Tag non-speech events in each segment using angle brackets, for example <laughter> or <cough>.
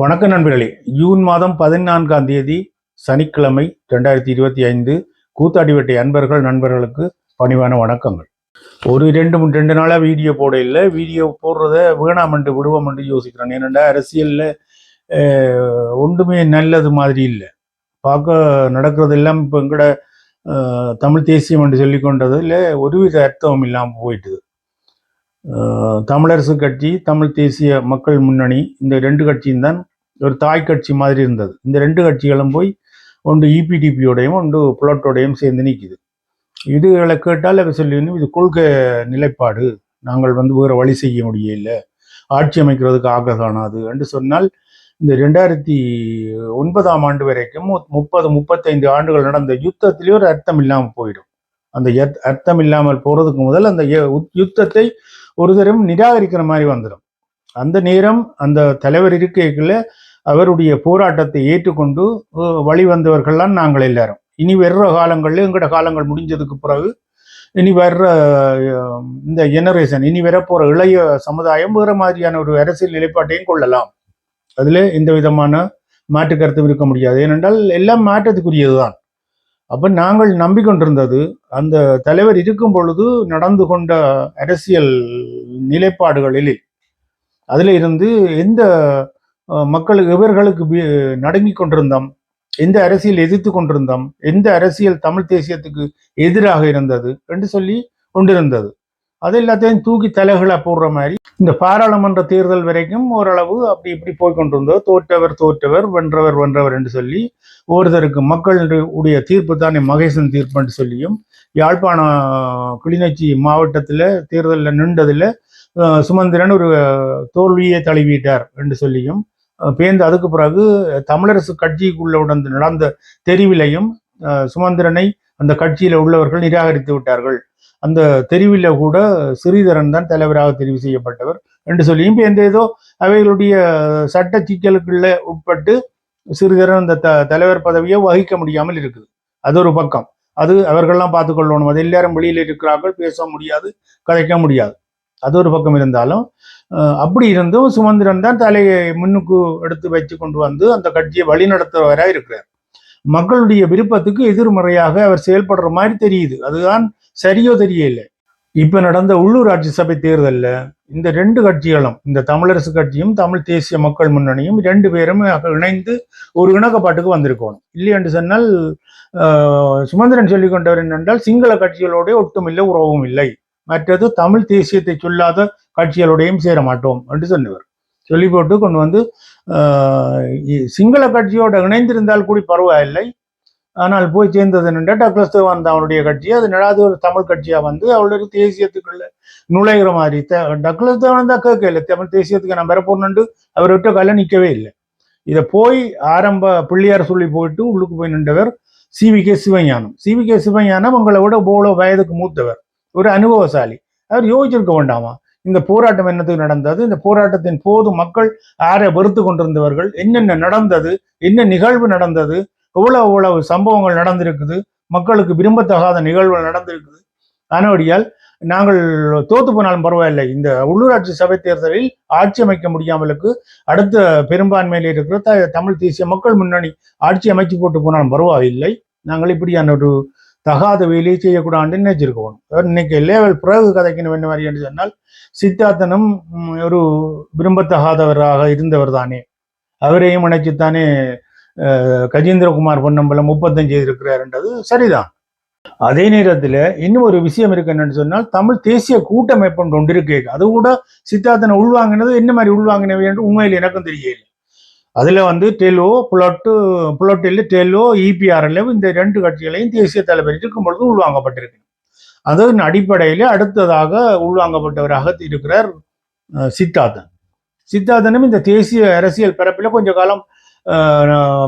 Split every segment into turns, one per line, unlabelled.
வணக்கம் நண்பர்களே. ஜூன் மாதம் பதினான்காம் தேதி சனிக்கிழமை ரெண்டாயிரத்தி இருபத்தி ஐந்து கூத்தாடிவட்டை அன்பர்கள் நண்பர்களுக்கு பணிவான வணக்கங்கள். ஒரு ரெண்டு மூணு ரெண்டு நாளாக வீடியோ போட இல்லை. வீடியோ போடுறத வேணாமண்டு விடுவோம்னு யோசிக்கிறேன். ஏனெண்டா அரசியலில் ஒன்றுமே நல்லது மாதிரி இல்லை. பார்க்க நடக்கிறது எல்லாம் இப்போ எங்கட தமிழ் தேசியம் என்று சொல்லி கொண்டதில் ஒருவித அர்த்தமும் இல்லாமல் போயிட்டுது. தமிழரசு கட்சி தமிழ் தேசிய மக்கள் முன்னணி இந்த ரெண்டு கட்சியும் தான் ஒரு தாய் கட்சி மாதிரி இருந்தது. இந்த ரெண்டு கட்சிகளும் போய் ஒன்று இபிடிபியோடையும் ஒன்று புலட்டோடையும் சேர்ந்து நிற்கிது இதுகளை கேட்டால் அவர் சொல்லி இது கொள்கை நிலைப்பாடு. நாங்கள் வந்து வேறு வழி செய்ய முடியல. ஆட்சி அமைக்கிறதுக்கு ஆக காணாது. என்று சொன்னால் இந்த ரெண்டாயிரத்தி ஒன்பதாம் ஆண்டு வரைக்கும் முப்பது முப்பத்தைந்து ஆண்டுகள் நடந்த யுத்தத்திலேயே ஒரு அர்த்தம் இல்லாமல் போயிடும். அந்த அர்த்தம் இல்லாமல் போகிறதுக்கு முதல் அந்த யுத்தத்தை ஒரு தரம் நிராகரிக்கிற மாதிரி வந்துடும். அந்த நேரம் அந்த தலைவர் இருக்கைக்குள்ள அவருடைய போராட்டத்தை ஏற்றுக்கொண்டு வழிவந்தவர்கள்லாம் வழி வந்தவர்கள்லாம் நாங்கள் எல்லாரும். இனி வர்ற காலங்களில் எங்களோட காலங்கள் முடிஞ்சதுக்கு பிறகு இனி வர்ற இந்த ஜெனரேஷன் இனி வரப்போகிற இளைய சமுதாயம் வேற மாதிரியான ஒரு அரசியல் நிலைப்பாட்டையும் கொள்ளலாம். அதில் எந்த விதமான மாற்று கருத்தும் இருக்க முடியாது. ஏனென்றால் எல்லாம் மாற்றத்துக்குரியது தான் அப்போ நாங்கள் நம்பிக்கொண்டிருந்தது அந்த தலைவர் இருக்கும் பொழுது நடந்து கொண்ட அரசியல் நிலைப்பாடுகளில் அதில் இருந்து எந்த மக்களுக்கு இவர்களுக்கு நடுங்கி கொண்டிருந்தோம் எந்த அரசியல் எதிர்த்து கொண்டிருந்தோம் எந்த அரசியல் தமிழ் தேசியத்துக்கு எதிராக இருந்தது என்று சொல்லி கொண்டிருந்தது. அது எல்லாத்தையும் தூக்கி தலைகளை போடுற மாதிரி. இந்த பாராளுமன்ற தேர்தல் வரைக்கும் ஓரளவு அப்படி இப்படி போய்கொண்டிருந்தோம் தோற்றவர் தோற்றவர் வென்றவர் வென்றவர் என்று சொல்லி ஒருத்தருக்கு மக்களுடைய தீர்ப்பு தானே மகேசன் தீர்ப்பு என்று சொல்லியும் யாழ்ப்பாணம் கிளிநொச்சி மாவட்டத்தில் தேர்தலில் நின்றதில் சுமந்திரன் ஒரு தோல்வியை தழுவிட்டார் என்று சொல்லியும் பேர்ந்து அதுக்கு பிறகு தமிழரசு கட்சிக்குள்ள உடந்து நடந்த தெரிவிலையும் சுமந்திரனை அந்த கட்சியில உள்ளவர்கள் நிராகரித்து விட்டார்கள். அந்த தெரிவில கூட ஸ்ரீதரன் தான் தலைவராக தெரிவு செய்யப்பட்டவர் என்று சொல்லியும் எந்த ஏதோ அவைகளுடைய சட்ட சிக்கலுக்குள்ள உட்பட்டு சிறிதரன் அந்த த தலைவர் பதவியை வகிக்க முடியாமல் இருக்குது. அது ஒரு பக்கம். அது அவர்கள்லாம் பார்த்துக்கொள்ளணும். அது எல்லாரும் வெளியில் இருக்கிறார்கள் பேச முடியாது கதைக்க முடியாது. அது ஒரு பக்கம் இருந்தாலும் அப்படி இருந்தும் சுமந்திரன் தான் தலையை முன்னுக்கு எடுத்து வச்சு கொண்டு வந்து அந்த கட்சியை வழிநடத்துறவராக இருக்கிறார். மக்களுடைய விருப்பத்துக்கு எதிர்மறையாக அவர் செயல்படுற மாதிரி தெரியுது. அதுதான் சரியோ தெரியல. இப்போ நடந்த உள்ளூராட்சி சபை தேர்தலில் இந்த ரெண்டு கட்சிகளும் இந்த தமிழரசு கட்சியும் தமிழ் தேசிய மக்கள் முன்னணியும் ரெண்டு பேரும் இணைந்து ஒரு இணக்கப்பாட்டுக்கு வந்திருக்கணும். இல்லை என்று சொன்னால் ஆஹ், சுமந்திரன் சொல்லிக் கொண்டவர் என்னென்றால் சிங்கள கட்சிகளோட ஒட்டுமில்லை உறவும் இல்லை. மற்றது தமிழ் தேசியத்தை சொல்லாத கட்சிகளோடையும் சேர மாட்டோம் என்று சொன்னவர். சொல்லி போட்டு கொண்டு வந்து சிங்கள கட்சியோட இணைந்திருந்தால் கூட பரவாயில்லை. ஆனால் போய் சேர்ந்தது என்னென்னா டக்ளஸ் தேவானந்தா அவருடைய கட்சி அது நடாது ஒரு தமிழ் கட்சியாக வந்து அவளுடைய தேசியத்துக்குள்ள நுழைகிற மாதிரி த- டக்ளஸ் தேவானந்தா கேட்கல தமிழ் தேசியத்துக்கு நான் பெறப்போன்னு அவர் விட்ட கால நிற்கவே இல்லை. இதை போய் ஆரம்ப பிள்ளையார் சொல்லி போயிட்டு உள்ளுக்கு போய் நின்றவர் C V K. Sivagnanam. C V K. Sivagnanam உங்களை விட போல வயதுக்கு மூத்தவர். ஒரு அனுபவசாலி. அவர் யோசிச்சிருக்க வேண்டாமா? இந்த போராட்டம் என்னத்துக்கு நடந்தது? இந்த போராட்டத்தின் போது மக்கள் யாரை வெறுத்து கொண்டிருந்தவர்கள்? என்னென்ன நடந்தது? என்ன நிகழ்வு நடந்தது? எவ்வளவு எவ்வளவு சம்பவங்கள் நடந்திருக்குது? மக்களுக்கு விரும்பத்தகாத நிகழ்வுகள் நடந்திருக்குது. ஆனபடியால் நாங்கள் தோத்து போனாலும் பரவாயில்லை. இந்த உள்ளூராட்சி சபை தேர்தலில் ஆட்சி அமைக்க முடியாமலுக்கு அடுத்த பெரும்பான்மையில் இருக்கிற தமிழ் தேசிய மக்கள் முன்னணி ஆட்சி அமைச்சு போட்டு போனாலும் பரவாயில்லை. நாங்கள் இப்படியான ஒரு தகாத வேலையை செய்யக்கூடாதுன்னு நினைச்சிருக்கோம் இன்னைக்கு லேவல் பிறகு கதைக்கணும் என்ன மாதிரி என்று சொன்னால் சித்தார்த்தனும் ஒரு விரும்பத்தகாதவராக இருந்தவர் தானே. அவரையும் நினைச்சுத்தானே கஜேந்திரகுமார் பொன்னம்பலம் முப்பத்தஞ்சு இருக்கிறாருன்றது சரிதான். அதே நேரத்தில் இன்னும் ஒரு விஷயம் இருக்கு என்னன்னு சொன்னால் தமிழ் தேசிய கூட்டமைப்பு ஒன்று ஒன்று இருக்கு. அது கூட சித்தார்த்தனை உள்வாங்கினது என்ன மாதிரி உள்வாங்கினவை என்று உண்மையில் எனக்கும் தெரியல அதில் வந்து டெலோ புலட்டு புலட்டில் டெலோ இபிஆர்எல் இந்த ரெண்டு கட்சிகளையும் தேசிய தலைவர் இருக்கும் பொழுது உள்வாங்கப்பட்டிருக்கு. அதன் அடிப்படையில் அடுத்ததாக உள்வாங்கப்பட்டவராக இருக்கிறார் சித்தார்த்தன். சித்தார்த்தனும் இந்த தேசிய அரசியல் பரப்பில் கொஞ்ச காலம்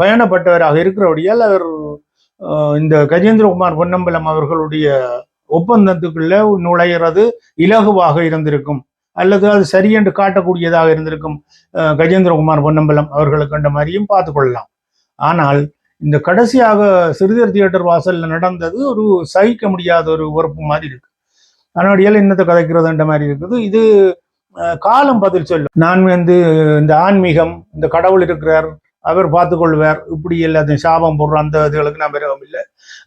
பயணப்பட்டவராக இருக்கிறபடியால் அவர் இந்த கஜேந்திரகுமார் பொன்னம்பலம் அவர்களுடைய ஒப்பந்தத்துக்குள்ள நுழையிறது இலகுவாக இருந்திருக்கும். அல்லது அது சரியென்று காட்டக்கூடியதாக இருந்திருக்கும் கஜேந்திரகுமார் பொன்னம்பலம் அவர்களுக்கு என்ற மாதிரியும் பார்த்து கொள்ளலாம். ஆனால் இந்த கடைசியாக சிறுதர் தியேட்டர் வாசலில் நடந்தது ஒரு சகிக்க முடியாத ஒரு உறுப்பு மாதிரி இருக்கு. அதனாடியால் என்னத்தை கதைக்கிறதுன்ற மாதிரி இருக்குது. இது காலம் பதில் சொல்லும். நான் வந்து இந்த ஆன்மீகம் இந்த கடவுள் இருக்கிறார் அவர் பார்த்துக்கொள்வார் இப்படி எல்லாத்தையும் சாபம் போடுற அந்த இதுகளுக்கு நான் விரும்பம் இல்லை.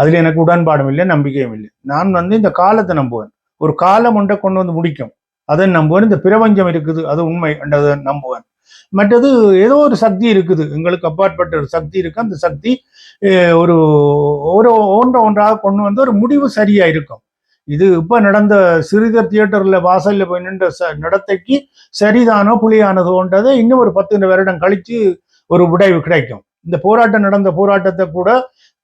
அதில் எனக்கு உடன்பாடும் இல்லை நம்பிக்கையும் இல்லை. நான் வந்து இந்த காலத்தை நம்புவேன். ஒரு காலம் ஒன்றை கொண்டு வந்து முடிக்கும். அதை நம்புவேன். இந்த பிரபஞ்சம் இருக்குது அது உண்மை என்றதை நம்புவேன். மற்றது ஏதோ ஒரு சக்தி இருக்குது. எங்களுக்கு அப்பாற்பட்ட ஒரு சக்தி இருக்கு. அந்த சக்தி ஒரு ஒரு ஒன்றை ஒன்றாக கொண்டு வந்து ஒரு முடிவு சரியா இருக்கும். இது இப்ப நடந்த சிறிதர் தியேட்டர்ல வாசல்ல போய் நின்ற ச- நடத்தைக்கு சரிதானோ புலியானதோன்றதை இன்னும் ஒரு பத்து வருடம் கழிச்சு ஒரு விடைவு கிடைக்கும். இந்த போராட்டம் நடந்த போராட்டத்தை கூட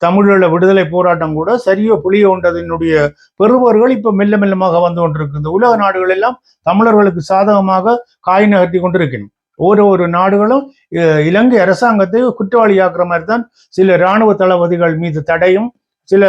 தமிழீழ விடுதலை போராட்டம் கூட சரியோ புலியோன்றதினுடைய பெறுபவர்கள் இப்ப மெல்ல மெல்லமாக வந்து கொண்டிருக்கிறது இந்த உலக நாடுகள் எல்லாம் தமிழர்களுக்கு சாதகமாக காய் நகர்த்தி கொண்டிருக்கணும் ஒரு ஒரு நாடுகளும் இலங்கை அரசாங்கத்தை குற்றவாளியாக்குற மாதிரி தான் சில இராணுவ தளபதிகள் மீது தடையும் சில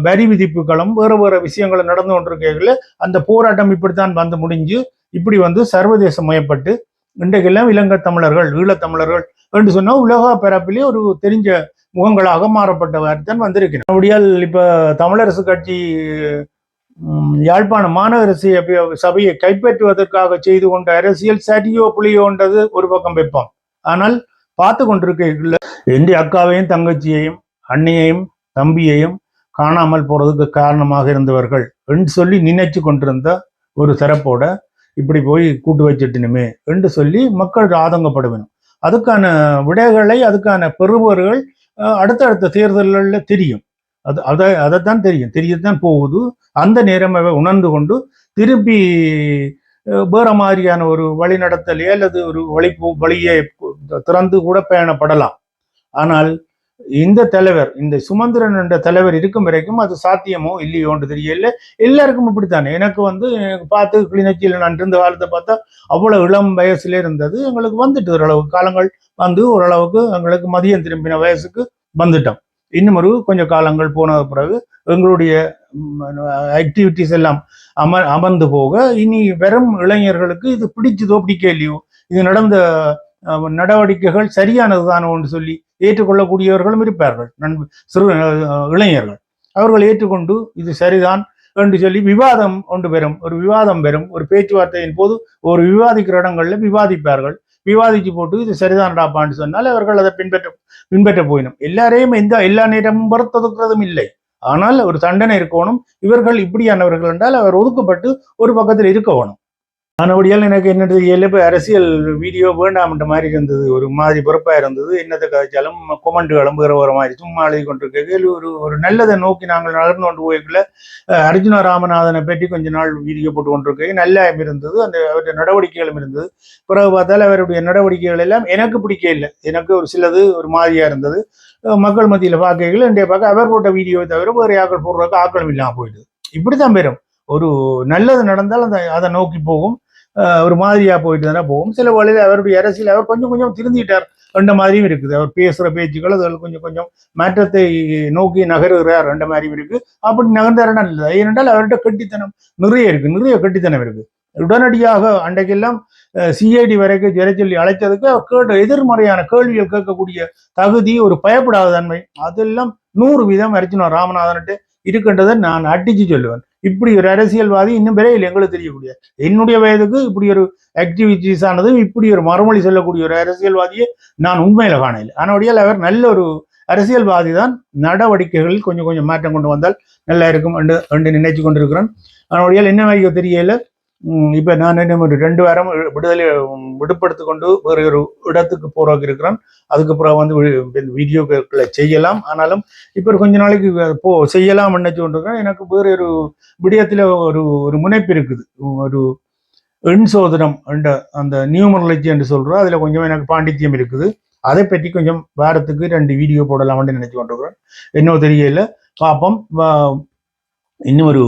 வரி விதிப்புகளும் வேறு வேறு விஷயங்களும் நடந்து கொண்டிருக்கையில் அந்த போராட்டம் இப்படித்தான் வந்து முடிஞ்சு இப்படி வந்து சர்வதேச மயப்பட்டு இன்றைக்கெல்லாம் இலங்கை தமிழர்கள் ஈழத்தமிழர்கள் என்று சொன்னால் உலக பரப்பிலே ஒரு தெரிஞ்ச முகங்களாக மாறப்பட்டவர் தான் வந்திருக்கிறேன் அப்படியால் இப்போ தமிழரசு கட்சி யாழ்ப்பாண மாநகர சபையை கைப்பற்றுவதற்காக செய்து கொண்ட அரசியல் சரியோ புளியோன்றது ஒரு பக்கம் வைப்போம். ஆனால் பார்த்து கொண்டிருக்கல எந்த அக்காவையும் தங்கச்சியையும் அண்ணியையும் தம்பியையும் காணாமல் போறதுக்கு காரணமாக இருந்தவர்கள் என்று சொல்லி நினைச்சு கொண்டிருந்த ஒரு தரப்போட இப்படி போய் கூட்டு வச்சிட்டணுமே என்று சொல்லி மக்கள் ஆதங்கப்படுவேன் அதுக்கான விடைகளை அதுக்கான பெறுபவர்கள் அடுத்தடுத்த தேர்தல்களில் தெரியும். அது அதை அதைத்தான் தெரியும். தெரியத்தான் போகுது. அந்த நேரம் அவை உணர்ந்து கொண்டு திருப்பி வேற மாதிரியான ஒரு வழிநடத்தலையே அல்லது ஒரு வழி வழியை திறந்து கூட பயணப்படலாம் ஆனால் இந்த தலைவர் இந்த சுமந்திரன் என்ற தலைவர் இருக்கும் வரைக்கும் அது சாத்தியமோ இல்லையோன்று தெரியல எல்லாருக்கும் இப்படித்தானே. எனக்கு வந்து பார்த்து கிளிநொச்சியில் நான் இருந்த காலத்தை பார்த்தா அவ்வளோ இளம் வயசுல இருந்தது. எங்களுக்கு வந்துட்டு ஓரளவுக்கு காலங்கள் வந்து ஓரளவுக்கு எங்களுக்கு மதியம் திரும்பின வயசுக்கு வந்துட்டோம். இன்னும் ஒரு கொஞ்சம் காலங்கள் போன பிறகு எங்களுடைய ஆக்டிவிட்டிஸ் எல்லாம் அம அமர்ந்து போக இனி வெறும் இளைஞர்களுக்கு இது பிடிச்சதோ பிடிக்க இல்லையோ இது நடந்த நடவடிக்கைகள் சரியானதுதானோ என்று சொல்லி ஏற்றுக்கொள்ளக்கூடியவர்களும் இருப்பார்கள். நண்பு சிறு இளைஞர்கள். அவர்கள் ஏற்றுக்கொண்டு இது சரிதான் என்று சொல்லி விவாதம் ஒன்று பெறும். ஒரு விவாதம் பெறும். ஒரு பேச்சுவார்த்தையின் போது ஒரு விவாதிக்கிற இடங்களில் விவாதிப்பார்கள். விவாதிச்சு போட்டு இது சரிதான்டாப்பான்னு சொன்னால் அவர்கள் அதை பின்பற்ற பின்பற்ற போயிடும் எல்லாரையும் எந்த எல்லா நேரமும் பொறுத்தொதுக்கிறதும் இல்லை. ஆனால் ஒரு தண்டனை இருக்கணும். இவர்கள் இப்படியானவர்கள் என்றால் அவர் ஒதுக்கப்பட்டு ஒரு பக்கத்தில் இருக்க வேணும். ஆனபடியால் எனக்கு என்ன தெரியல இப்போ அரசியல் வீடியோ வேண்டாம்ன்ற மாதிரி இருந்தது. ஒரு மாதிரி பொறுப்பாக இருந்தது. என்னத்தை கதைச்சாலும் கொமெண்ட் கிளம்புகிற ஒரு மாதிரி சும்மா எழுதி கொண்டிருக்கையில் ஒரு ஒரு நல்லதை நோக்கி நாங்கள் நகர்ந்து கொண்டு போய்க்குள்ள அர்ஜுன ராமநாதனை பற்றி கொஞ்ச நாள் வீடியோ போட்டு கொண்டிருக்கையில் நல்லா இருந்தது. அந்த அவருடைய நடவடிக்கைகளும் இருந்தது. பிறகு பார்த்தால் அவருடைய நடவடிக்கைகள் எல்லாம் எனக்கு பிடிக்க இல்லை. எனக்கு ஒரு சிலது ஒரு மாதிரியா இருந்தது. மக்கள் மத்தியில் பார்க்கையில் இன்றைய பார்க்க அவர் போட்ட வீடியோவை தவிர வேறு ஆக்கள் போடுறதுக்கு ஆக்களும் இல்லாமல் போயிடுது. இப்படித்தான் பெறும் ஒரு நல்லது நடந்தால் அந்த அதை நோக்கி போகும். ஒரு மாதிரியா போயிட்டு தானே போகும். சில வழியில் அவருடைய அரசியல் அவர் கொஞ்சம் கொஞ்சம் திருந்திட்டார் என்ற மாதிரியும் இருக்குது. அவர் பேசுகிற பேச்சுக்கள் அதில் கொஞ்சம் கொஞ்சம் மாற்றத்தை நோக்கி நகருகிறார் என்ற மாதிரியும் இருக்கு. அப்படி நகர்ந்தாருன்னா இல்லை ஏனென்றால் அவர்கிட்ட கட்டித்தனம் நிறைய இருக்கு. நிறைய கட்டித்தனம் இருக்கு. உடனடியாக அன்றைக்கெல்லாம் சிஐடி வரைக்கும் ஜெர சொல்லி அழைத்ததுக்கு அவர் கேட்ட எதிர்மறையான கேள்விகள் கேட்கக்கூடிய தகுதி ஒரு பயப்படாத தன்மை அதெல்லாம் நூறு வீதம் அர்ஜுனா ராமநாதன்ட்டு இருக்கின்றதை நான் அடிச்சு சொல்லுவேன். இப்படி ஒரு அரசியல்வாதி இன்னும் விரைவில் எங்களுக்கு தெரியக்கூடிய என்னுடைய வயதுக்கு இப்படி ஒரு ஆக்டிவிட்டிஸ் ஆனது இப்படி ஒரு மறுமொழி சொல்லக்கூடிய ஒரு அரசியல்வாதியை நான் உண்மையில காணல ஆனால் அவர் நல்ல ஒரு அரசியல்வாதி தான். நடவடிக்கைகளில் கொஞ்சம் கொஞ்சம் மாற்றம் கொண்டு வந்தால் நல்லா இருக்கும் என்று என்று நினைச்சு கொண்டிருக்கிறேன் ஆனால் என்ன மாதிரி தெரியல இப்போ நான் என்ன ஒரு ரெண்டு வாரம் விடுதலை விடுப்படுத்து கொண்டு வேறு ஒரு இடத்துக்கு போறதுக்கு இருக்கிறேன். அதுக்கப்புறம் வந்து வீடியோக்களை செய்யலாம். ஆனாலும் இப்போ கொஞ்ச நாளைக்கு போ செய்யலாம் நினைச்சு கொண்டிருக்கிறேன் எனக்கு வேறு ஒரு விடயத்தில் ஒரு ஒரு முனைப்பு இருக்குது. ஒரு எண் சோதனம் என்ற அந்த நியூமரலஜி என்று சொல்கிறோம் அதுல கொஞ்சம் எனக்கு பாண்டித்யம் இருக்குது. அதை பற்றி கொஞ்சம் வாரத்துக்கு ரெண்டு வீடியோ போடலாம்னு நினைச்சு கொண்டிருக்கிறேன். இன்னும் தெரியல. பார்ப்போம் இன்னும் ஒரு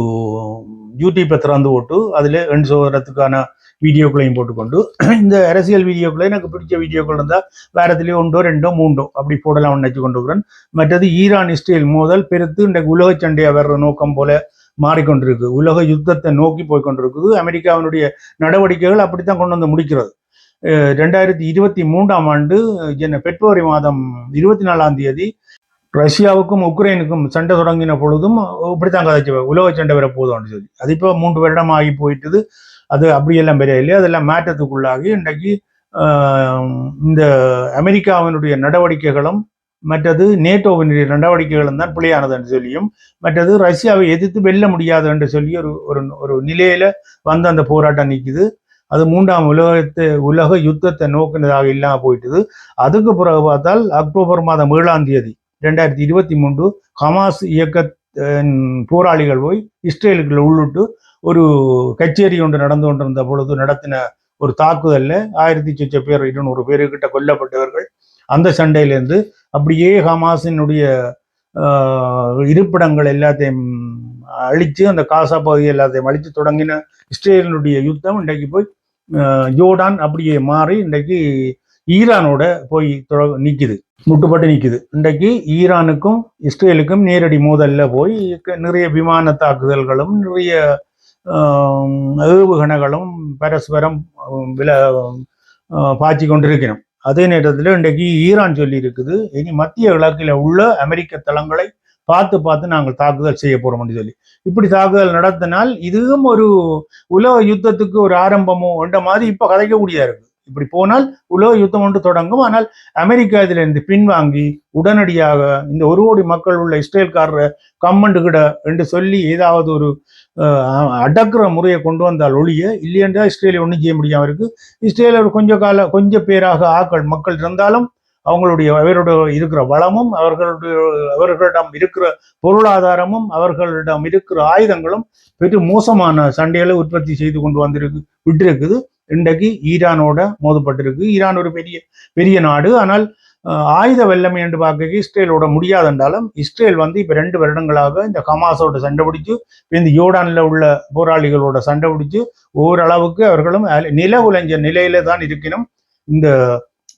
யூடியூப்பை திறந்து போட்டு அதில் ரெண்டு சோதனத்துக்கான வீடியோக்களையும் போட்டுக்கொண்டு <clears throat> இந்த அரசியல் வீடியோக்களை எனக்கு பிடிச்ச வீடியோக்கள் இருந்தால் வாரத்திலேயே ஒன்றோ ரெண்டோ மூன்றோ அப்படி போடலாம் நினைச்சு கொண்டிருக்கிறேன் மற்றது ஈரான் இஸ்ரேல் மோதல் பெருத்து இன்றைக்கு உலக சண்டையை வர்ற நோக்கம் போல மாறிக்கொண்டிருக்கு. உலக யுத்தத்தை நோக்கி போய்கொண்டிருக்குது அமெரிக்காவினுடைய நடவடிக்கைகள் அப்படித்தான் கொண்டு வந்து முடிக்கிறது. அஹ் ரெண்டாயிரத்தி இருபத்தி மூன்றாம் ஆண்டு என்ன பிப்ரவரி மாதம் இருபத்தி நாலாம் தேதி ரஷ்யாவுக்கும் உக்ரைனுக்கும் சண்டை தொடங்கின பொழுதும் இப்படித்தான் கதைச்சு உலக சண்டை வர போதும்னு சொல்லி. அது இப்போ மூன்று வருடம் ஆகி போயிட்டது. அது அப்படியெல்லாம் பெரிய இல்லை அதெல்லாம் மாற்றத்துக்குள்ளாகி இன்றைக்கு இந்த அமெரிக்காவினுடைய நடவடிக்கைகளும் மற்றது நேட்டோவினுடைய நடவடிக்கைகளும் தான் பிழையானது என்று சொல்லியும் மற்றது ரஷ்யாவை எதிர்த்து வெல்ல முடியாது என்று சொல்லி ஒரு ஒரு ஒரு நிலையில வந்து அந்த போராட்டம் நிற்குது அது மூன்றாம் உலகத்தை உலக யுத்தத்தை நோக்கினதாக இல்லாமல் போயிட்டுது. அதுக்கு பிறகு பார்த்தால் அக்டோபர் மாதம் ஏழாம் தேதி ரெண்டாயிரத்தி இருபத்தி மூன்று ஹமாஸ் இயக்க போராளிகள் போய் இஸ்ரேலுக்குள்ள உள்ளிட்டு ஒரு கச்சேரி ஒன்று நடந்து கொண்டிருந்த பொழுது நடத்தின ஒரு தாக்குதலில் ஆயிரத்தி சொச்ச பேர் இருநூறு பேருக்கிட்ட கொல்லப்பட்டவர்கள். அந்த சண்டையிலேருந்து அப்படியே ஹமாஸினுடைய இருப்பிடங்கள் எல்லாத்தையும் அழித்து அந்த காசா பகுதி எல்லாத்தையும் அழித்து தொடங்கின இஸ்ரேலினுடைய யுத்தம் இன்றைக்கு போய் ஜோர்டான் அப்படியே மாறி இன்றைக்கு ஈரானோட போய் தொட- நிற்கிது முட்டுப்பட்டு நிற்குது இன்றைக்கு ஈரானுக்கும் இஸ்ரேலுக்கும் நேரடி மோதலில் போய் நிறைய விமான தாக்குதல்களும் நிறைய ஏவுகணைகளும் பரஸ்பரம் வில பாய்ச்சி கொண்டிருக்கிறோம் அதே நேரத்தில் இன்றைக்கு ஈரான் சொல்லி இருக்குது இனி மத்திய கிழக்கில் உள்ள அமெரிக்க தளங்களை பார்த்து பார்த்து நாங்கள் தாக்குதல் செய்ய போகிறோம்னு சொல்லி. இப்படி தாக்குதல் நடத்தினால் இதுவும் ஒரு உலக யுத்தத்துக்கு ஒரு ஆரம்பமோ என்ற மாதிரி இப்போ கதைக்கக்கூடியதாக இருக்குது இப்படி போனால் உலக யுத்தம் ஒன்று தொடங்கும். ஆனால் அமெரிக்கா இதுல இருந்து பின்வாங்கி உடனடியாக இந்த ஒரு கோடி மக்கள் உள்ள இஸ்ரேல்காரர் கம்மண்டு கிட என்று சொல்லி ஏதாவது ஒரு அடக்குற முறையை கொண்டு வந்தால் ஒழிய இல்லையென்றா இஸ்ரேலை ஒன்றும் செய்ய முடியாமல் இருக்கு. இஸ்ரேல ஒரு கொஞ்ச கால கொஞ்ச பேராக ஆக்கள் மக்கள் இருந்தாலும் அவங்களுடைய அவரோட இருக்கிற வளமும் அவர்களுடைய அவர்களிடம் இருக்கிற பொருளாதாரமும் அவர்களிடம் இருக்கிற ஆயுதங்களும் பெரிய மோசமான சண்டைகளை உற்பத்தி செய்து கொண்டு வந்திருக்கு விட்டிருக்குது. இன்றைக்கு ஈரானோட மோதப்பட்டிருக்கு ஈரான் ஒரு பெரிய பெரிய நாடு. ஆனால் ஆயுத வெள்ளமை என்று பார்க்க இஸ்ரேலோட முடியாதென்றாலும் இஸ்ரேல் வந்து இப்ப ரெண்டு வருடங்களாக இந்த ஹமாஸோட சண்டை பிடிச்சு இந்த யோர்டான்ல உள்ள போராளிகளோட சண்டை பிடிச்சு ஓரளவுக்கு அவர்களும் நில உலைஞ்ச நிலையில தான் இருக்கணும் இந்த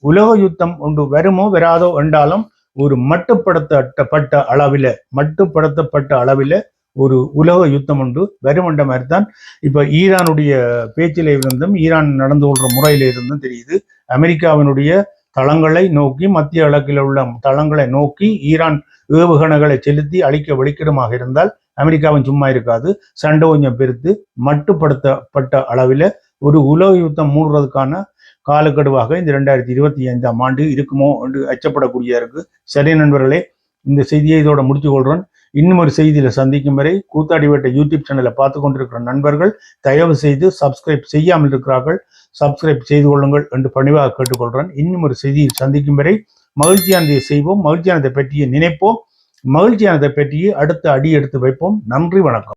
உலக யுத்தம் ஒன்று வருமோ வராதோ என்றாலும் ஒரு மட்டுப்படுத்தப்பட்ட அளவில மட்டுப்படுத்தப்பட்ட அளவில ஒரு உலக யுத்தம் ஒன்று வரும் என்ற மாதிரி தான் இப்போ ஈரானுடைய பேச்சில இருந்தும் ஈரான் நடந்து கொள்ற முறையில இருந்தும் தெரியுது. அமெரிக்காவினுடைய தளங்களை நோக்கி மத்திய கிழக்கில் உள்ள தளங்களை நோக்கி ஈரான் ஏவுகணைகளை செலுத்தி அழிக்க வெளிக்கிடமாக இருந்தால் அமெரிக்காவும் சும்மா இருக்காது. சண்டை கொஞ்சம் பெருத்து மட்டுப்படுத்தப்பட்ட அளவில் ஒரு உலக யுத்தம் மூடுறதுக்கான காலக்கெடுவாக இந்த ரெண்டாயிரத்தி இருபத்தி ஐந்தாம் ஆண்டு இருக்குமோ என்று அச்சப்படக்கூடிய இருக்கு சரி நண்பர்களே இந்த செய்தியை இதோட முடித்துக் கொள்றேன். இன்னும் ஒரு செய்தியில் சந்திக்கும் வரை கூத்தாடி வேட்டை யூடியூப் சேனலை பார்த்து கொண்டிருக்கிற நண்பர்கள் தயவு செய்து சப்ஸ்கிரைப் செய்யாமல் இருக்கிறார்கள். சப்ஸ்கிரைப் செய்து கொள்ளுங்கள் என்று பணிவாக கேட்டுக்கொள்கிறேன் இன்னும் ஒரு செய்தியில் சந்திக்கும் வரை மகிழ்ச்சியானதை செய்வோம். மகிழ்ச்சியானதை பற்றிய நினைப்போம். மகிழ்ச்சியானதை பற்றிய அடுத்த அடி எடுத்து வைப்போம். நன்றி வணக்கம்.